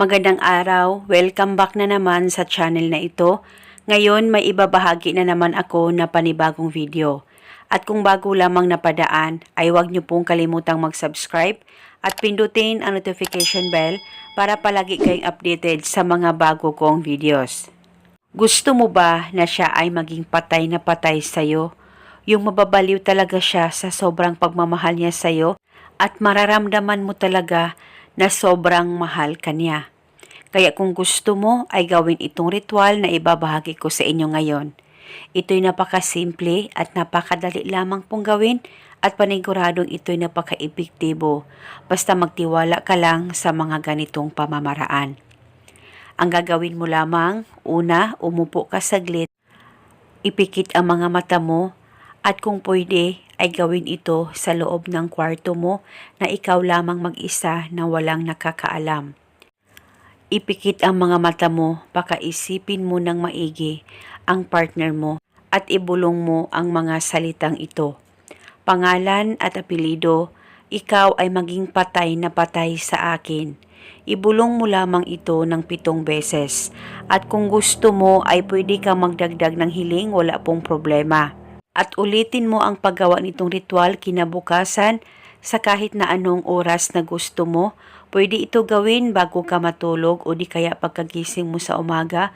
Magandang araw, welcome back na naman sa channel na ito. Ngayon may ibabahagi na naman ako na panibagong video. At kung bago lamang napadaan, ay huwag niyo pong kalimutang mag-subscribe at pindutin ang notification bell para palagi kayong updated sa mga bago kong videos. Gusto mo ba na siya ay maging patay na patay sa'yo? Yung mababaliw talaga siya sa sobrang pagmamahal niya sa'yo at mararamdaman mo talaga na sobrang mahal ka niya. Kaya kung gusto mo ay gawin itong ritual na ibabahagi ko sa inyo ngayon. Ito'y napakasimple at napakadali lamang pong gawin at paniguradong ito'y napaka-epektibo basta magtiwala ka lang sa mga ganitong pamamaraan. Ang gagawin mo lamang, una, umupo ka saglit, ipikit ang mga mata mo, at kung pwede ay gawin ito sa loob ng kwarto mo na ikaw lamang mag-isa na walang nakakaalam. Ipikit ang mga mata mo, pakaisipin mo ng maigi ang partner mo at ibulong mo ang mga salitang ito. Pangalan at apelido, ikaw ay maging patay na patay sa akin. Ibulong mo lamang ito ng pitong beses. At kung gusto mo ay pwede kang magdagdag ng hiling, wala pong problema. At ulitin mo ang paggawa nitong ritual kinabukasan sa kahit na anong oras na gusto mo. Pwede ito gawin bago ka matulog o di kaya pagkagising mo sa umaga.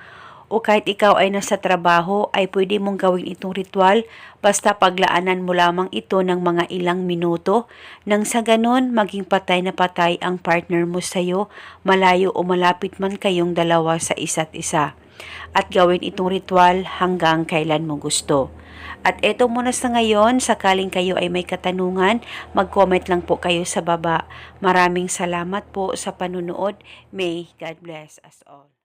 O kahit ikaw ay nasa trabaho ay pwede mong gawin itong ritual. Basta paglaanan mo lamang ito ng mga ilang minuto. Nang sa ganon maging patay na patay ang partner mo sa'yo. Malayo o malapit man kayong dalawa sa isa't isa at gawin itong ritual hanggang kailan mo gusto. At eto muna sa ngayon, sakaling kayo ay may katanungan, mag-comment lang po kayo sa baba. Maraming salamat po sa panunood. May God bless us all.